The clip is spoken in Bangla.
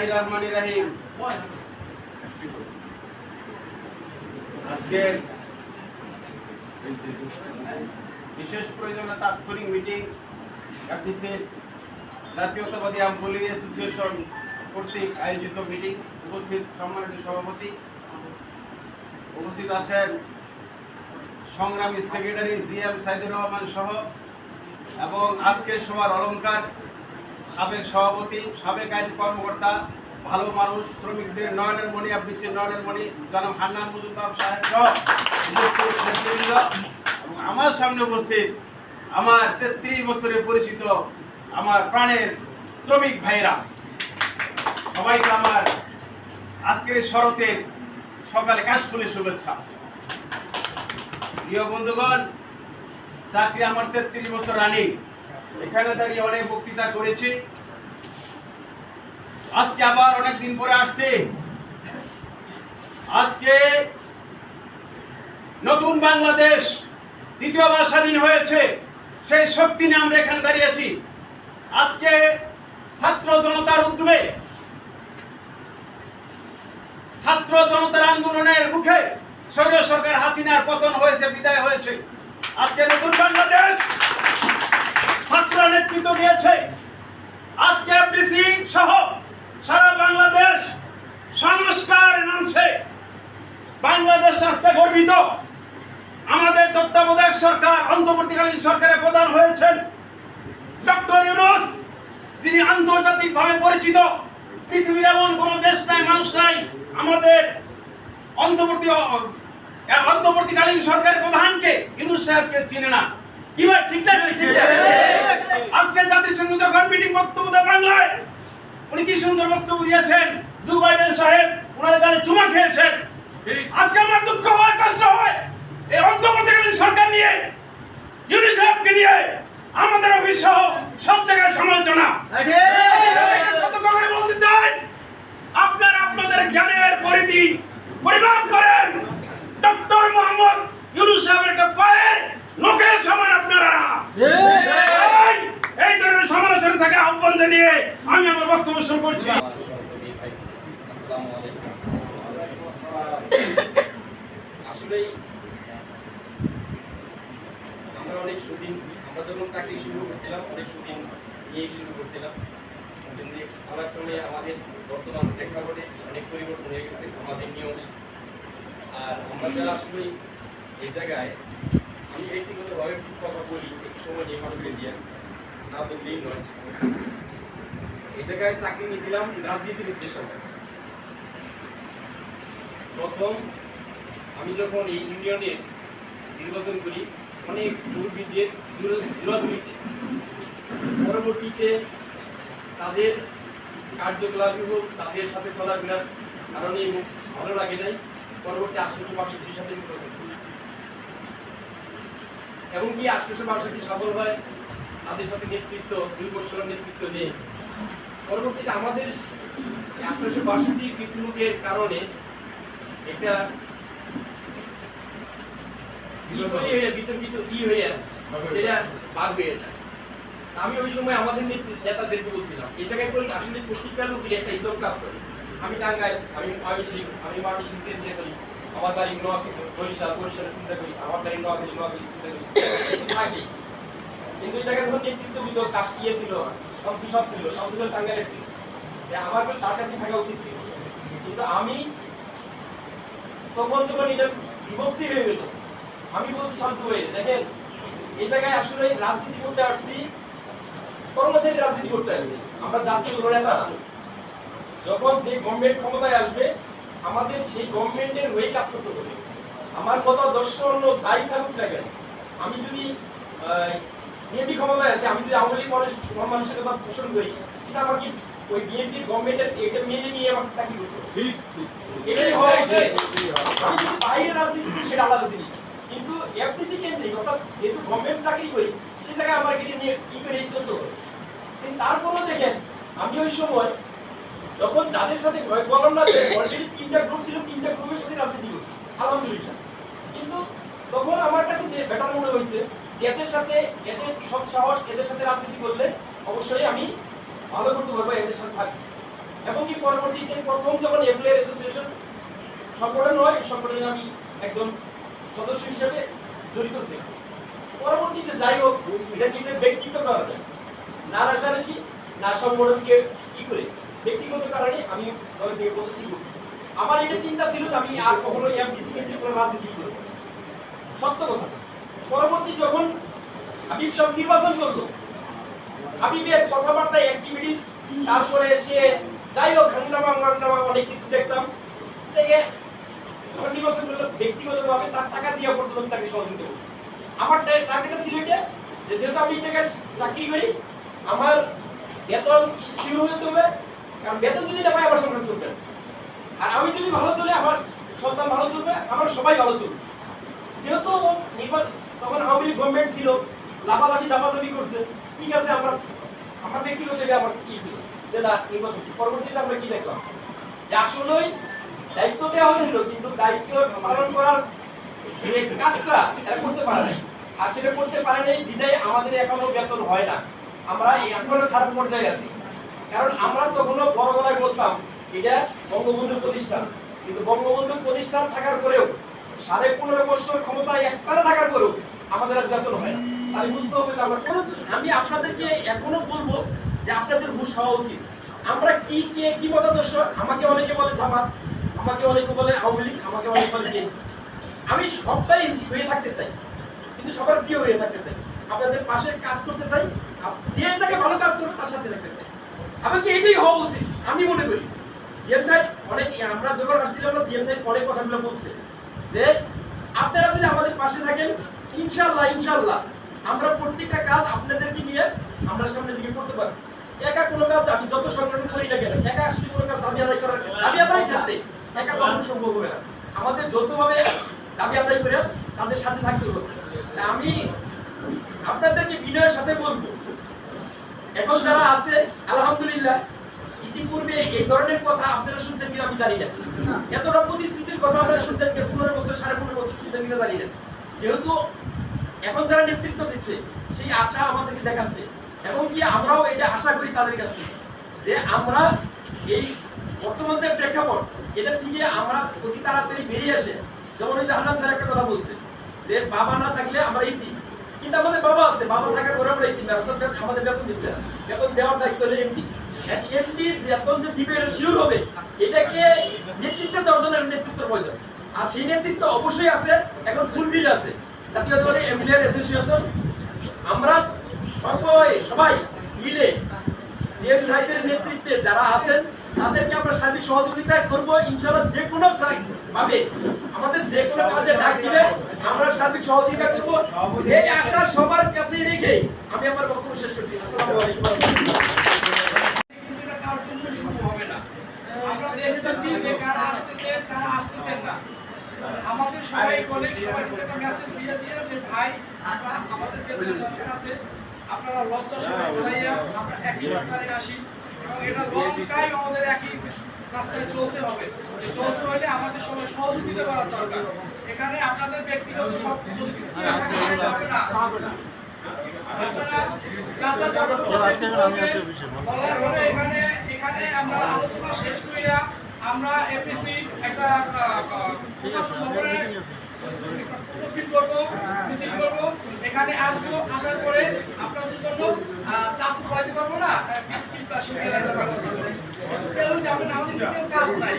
বিসমিল্লাহির রহমানির রহিম আজকে বিশেষ প্রয়োজনে তাৎক্ষণিক মিটিং এফডিসি জাতীয়তাবাদী আমপলি অ্যাসোসিয়েশন কর্তৃক আয়োজিত মিটিং, উপস্থিত সম্মানিত সভাপতি উপস্থিত আছেন সংগ্রামী secretary G M Saidur Rahman সহ এবং আজকের সভার অলংকার সাবেক সভাপতি, সাবেক আইন কর্মকর্তা, ভালো মানুষ, শ্রমিকদের নয়নের মণি আবৃত্তির নয়নের মণি, জনাব হান্নান মজুমদার সাহেব এবং আমার সামনে উপস্থিত আমার তেত্রিশ বছরে পরিচিত আমার প্রাণের শ্রমিক ভাইরা সবাইকে আমার আজকের শরতের সকালে কাশফুলের শুভেচ্ছা। প্রিয় বন্ধুগণ চাকরি আমার তেত্রিশ বছর রানিং এখানে দাঁড়িয়ে অনেক বক্তৃতা করেছি। আজকে আবার অনেক দিন পরে আসছে। আজকে নতুন বাংলাদেশ দ্বিতীয়বার স্বাধীন হয়েছে, সেই শক্তি নিয়ে আমরা এখানে দাঁড়িয়েছি আজকে ছাত্র জনতার উদ্যোগে ছাত্র জনতার আন্দোলনের মুখে স্বৈর সরকার হাসিনার পতন হয়েছে, বিদায় হয়েছে। আজকে নতুন বাংলাদেশ ছাত্র নেতৃত্ব দিয়েছে। আজকে এফডিসি সহ সারা বাংলাদেশ সংস্কার নামছে। বাংলাদেশ আজকে গর্বিত। আমাদের তত্ত্বাবধায়ক সরকার, অন্তর্বর্তীকালীন সরকারের প্রধান হয়েছেন ডক্টর ইউনুস, যিনি আন্তর্জাতিকভাবে পরিচিত। পৃথিবীর এমন কোনো দেশ নাই, মানুষ নাই, আমাদের অন্তর্বর্তী, অন্তর্বর্তীকালীন সরকারের প্রধানকে ইউনুস সাহেবকে চিনে না। কি ভাই? ঠিক না? না? যখন মিটিং বক্তব্য দেয় বাংলায় উনি কি সুন্দর বক্তব্য দিয়েছেন? দু বাইডেন সাহেব ওনার গালে চুমা খেয়েছেন। আজকে আমার দুঃখ হয় কষ্ট হয়। এই অন্তর্বর্তীকালীন সরকার নিয়ে ইউনিসেফকে নিয়ে আমাদের অফিস সহ সব জায়গায় সমালোচনা তাদেরকে সতর্ক করে বলতে চাই আপনার আপনাদের জ্ঞানের পরিধি পরিমাপ করেন ডক্টর মোহাম্মদ ইউনুস সাহেবের একটা পায়ের লোকের সমান আপনারা এই, এই ধরনের সমালোচনা থেকে আহ্বান জানিয়ে আমি আমার বক্তব্য শুরু করছি। আসলেই আমরা অনেক সুদিন, আমরা যখন চাকরি শুরু করছিলাম, অনেক সুদিন নিয়েই শুরু করছিলাম। কিন্তু কালাক্রমে আমাদের বর্তমান প্রেক্ষাপটে অনেক পরিবর্তন হয়ে গেছে, আমাদের নিয়ম। আর আমরা যারা আসলে এই জায়গায়, আমি ব্যক্তিগতভাবে কিছু কথা বলি, একটু সময় নিয়ে দিয়ে। না বললেই নয়। এই জায়গায় চাকরি নিয়েছিলাম রাজনীতির উদ্দেশ্যে। প্রথম আমি যখন এই ইউনিয়নে নির্বাচন করি, অনেক দুর্বৃত্তের জোরাজুরিতে পরবর্তীতে তাদের কার্যকলাপ হোক, তাদের সাথে চলাফেরার কারণে ভালো লাগে নাই। পরবর্তী আঠারোশো বাষট্টির সাথে নির্বাচন এবং কি আঠারোশো বাষট্টি সফল হয়? তাদের সাথে নেতৃত্ব, দুই বছর নেতৃত্ব দিয়ে পরবর্তীতে আমাদের আঠারোশো বাষট্টি লোকের কারণে একটা বিতর্কিত। ই হয়ে সেটা বাদ হয়ে যায়। আমি ওই সময় আমাদের নেতাদেরকে বলছিলাম এই জায়গায় বলি আসলে একটা কাজ করে। আমি টাঙ্গাই আমি আমি আমি মাটি চিন্তা চিন্তা করি আমার বাড়ি নোয়াখালী বরিশাল চিন্তা করি আমার বাড়ি নোয়াখালী নোয়াখালী চিন্তা করি। থাকি। কিন্তু এই জায়গায় যখন নেতৃত্ব কাজ ইয়ে ছিল সবজি সব ছিল সবজি টাঙ্গাইলের আমার তার কাছে থাকা উচিত ছিল। কিন্তু আমি তখন যখন এটা বিভক্তি হয়ে গেল। আমি বলছি শান্ত হয়ে দেখেন, এই জায়গায় আসলে রাজনীতি করতে আসছি, কর্মচারী রাজনীতি করতে আসছি। আমরা জাতীয় কোনো নেতা যখন যে গভর্নমেন্ট ক্ষমতায় আসবে, আমাদের সেই গভর্নমেন্টের হয়ে কাজ করতে হবে। আমার কথা দর্শন যাই থাকুক না কেন, আমি যদি বিএনপি ক্ষমতায় আছে আমি যদি আওয়ামী লীগ মানুষ মানুষের কথা পোষণ করি এটা আমার কি ওই বিএনপির গভর্নমেন্টের এটা মেনে নিয়ে আমাকে চাকরি করতে এটাই হওয়া উচিত। আমি যদি বাইরের রাজনীতি সেটা আলাদা জিনিস। কিন্তু এফটিসি কেন্দ্রিক অর্থাৎ যেহেতু গভর্নমেন্ট চাকরি করি সে জায়গায় আমার এটা নিয়ে কি করে চলতে হবে? কিন্তু তারপরেও দেখেন আমি ওই সময় যখন যাদের সাথে বললাম না যে অলরেডি তিনটা গ্রুপ ছিল তিনটা গ্রুপের সাথে রাজনীতি করছি। আলহামদুলিল্লাহ। কিন্তু তখন আমার কাছে বেটার মনে হয়েছে যে এদের সাথে, এদের সব সাহস এদের সাথে রাজনীতি করলে অবশ্যই আমি ভালো করতে পারব, এদের সাথে থাকব। এবং কি পরবর্তীতে প্রথম যখন এমপ্লয়ার অ্যাসোসিয়েশন সংগঠন হয় সংগঠনে আমি একজন সদস্য হিসেবে জড়িত ছিলাম। পরবর্তীতে যাই হোক, এটা নিজের ব্যক্তিগত কারণে। না রাশারাশি না সংগঠনকে কি করে, ব্যক্তিগত কারণে আমি দলের থেকে পদত্যাগ করছি আমার এটা চিন্তা ছিল যে আমি আর কখনো এমডিসি কেন্দ্রিক করে রাজনীতি করব। সত্য কথা। পরবর্তী যখন হাবিব সব নির্বাচন করল, হাবিবের কথাবার্তা অ্যাক্টিভিটিস তারপরে সে যাই হোক, হাঙ্গামা হাঙ্গামা অনেক কিছু দেখতাম। থেকে যখন নির্বাচন করল ব্যক্তিগতভাবে তার টাকা দিয়ে পর্যন্ত আমি তাকে সহযোগিতা করছি। আমার টার্গেটটা ছিল এটা যে যেহেতু আমি এই জায়গায় চাকরি করি, আমার বেতন শিওর হতে হবে, কারণ বেতন যদি না পাই আমার সংসার চলবে আর আমি যদি ভালো চলে, আমার সন্তান ভালো চলবে আমার সবাই ভালো চলবে। যেহেতু নির্বাচন তখন আওয়ামী লীগ গভর্নমেন্ট ছিল, লাফালাফি চাপাচাপি করছে। ঠিক আছে, আমার আমার ব্যক্তিগত আমার কি ছিল? যে না নির্বাচন পরবর্তীতে আমরা কি দেখলাম? যে আসলেই দায়িত্ব দেওয়া হয়েছিল, কিন্তু দায়িত্ব পালন করার যে কাজটা এটা করতে পারে নাই। আর সেটা করতে পারে নাই বিদায় আমাদের এখনও বেতন হয় না। আমরা এখনও খারাপ পর্যায়ে আছি। কারণ আমরা তখনও বড় গলায় বলতাম, এটা বঙ্গবন্ধুর প্রতিষ্ঠান। কিন্তু বঙ্গবন্ধুর প্রতিষ্ঠান থাকার পরেও সাড়ে পনেরো বছর ক্ষমতায় একটানা থাকার পরেও আমাদের আজ বেতন হয় না। তাহলে বুঝতে হবে যে আমি আপনাদেরকে এখনও বলব যে আপনাদের হুশ হওয়া উচিত। আমরা কি কে কি মতাদর্শ? আমাকে অনেকে বলে জামাত আমাকে অনেকে বলে আওয়ামী লীগ, আমাকে অনেকে বলে আমি সবটাই হয়ে থাকতে চাই, কিন্তু সবার প্রিয় হয়ে থাকতে চাই। আপনাদের পাশে কাজ করতে চাই যে যাকে ভালো কাজ করবে তার সাথে থাকতে চাই। আমাকে এটাই হওয়া উচিত, আমি মনে করি। জিএম সাহেব অনেক আমরা যখন আসছিলাম জিএম সাহেব অনেক কথাগুলো বলছে। যে আপনারা যদি আমাদের পাশে থাকেন ইনশাল্লাহ ইনশাল্লাহ আমরা প্রত্যেকটা কাজ আপনাদেরকে নিয়ে আমরা সামনের দিকে করতে পারব। একা কোনো কাজ আমি যত সংগঠন করি না কেন, একা আসলে কোনো কাজ দাবি আদায় করার দাবি আদায় ক্ষেত্রে একা কখনো সম্ভব হবে না। আমাদের যৌথভাবে দাবি আদায় করে তাদের সাথে থাকতে হবে। আমি আপনাদেরকে বিনয়ের সাথে বলব। এখন যারা আছে, আলহামদুলিল্লাহ ইতিপূর্বে এই ধরনের কথা আপনারা শুনছেন কিনা আমি জানি না। এতটা প্রতিশ্রুতির কথা আপনারা শুনছেন পনেরো বছর সাড়ে পনেরো বছর শুনছেন কিনা জানি না। যেহেতু এখন যারা নেতৃত্ব দিচ্ছে সেই আশা আমাদেরকে দেখাচ্ছে। এবং কি আমরাও এটা আশা করি তাদের কাছ থেকে যে আমরা এই বর্তমান যে প্রেক্ষাপট এটা থেকে আমরা অতি তাড়াতাড়ি বেরিয়ে আসে যেমন ওই যে হান্নান স্যার একটা কথা বলছে যে বাবা না থাকলে আমরা ইতি কিন্তু আমাদের বাবা আছে বাবা থাকার পরে আমরা ইতি আমাদের বেতন দিচ্ছে না। বেতন দেওয়ার দায়িত্ব হলো এমপি। এটাকে নেতৃত্ব দেওয়ার প্রয়োজন। আর সেই নেতৃত্ব অবশ্যই আছে, এখন ফুলফিল আছে। জাতীয় দলের অ্যাসোসিয়েশন আমরা সবাই সবাই মিলে জিএম সাহেবের নেতৃত্বে যারা আছেন, তাদেরকে আমরা সার্বিক সহযোগিতা করব, ইনশাআল্লাহ যে কোনো ভাবে, আমাদের যে কোনো কাজে ডাক দিবে, আমরা সার্বিক সহযোগিতা করব। এই আশা সবার কাছে রেখে আমি আমার বক্তব্য শেষ করছি। আসসালামু কিন্তু এটা কারোর জন্য শুভ হবে না আমরা দেখতেছি যে কারা আসতেছে কারা আসতেছে না আমাদের সবাই কলিগ সবাই একটা মেসেজ দিয়ে দিয়ে যে ভাই আমাদের বেতন আছে আপনারা লজ্জা সবাই বলাইয়া আমরা একই সরকারে আসি এবং এটা লং টাইম আমাদের একই রাস্তায় চলতে হবে চলতে হলে আমাদের সবাই সহযোগিতা করার দরকার এখানে আপনাদের ব্যক্তিগত সব রাখা যাবে না বলার পরে এখানে এখানে আমরা আলোচনা শেষ করিয়া আমরা এপিসি একটা এখানে আসব, আসার পরে আপনাদের জন্য চা তো খাওয়াইতে পারব না বিস্কিট বা সুবিধা কাজ নাই।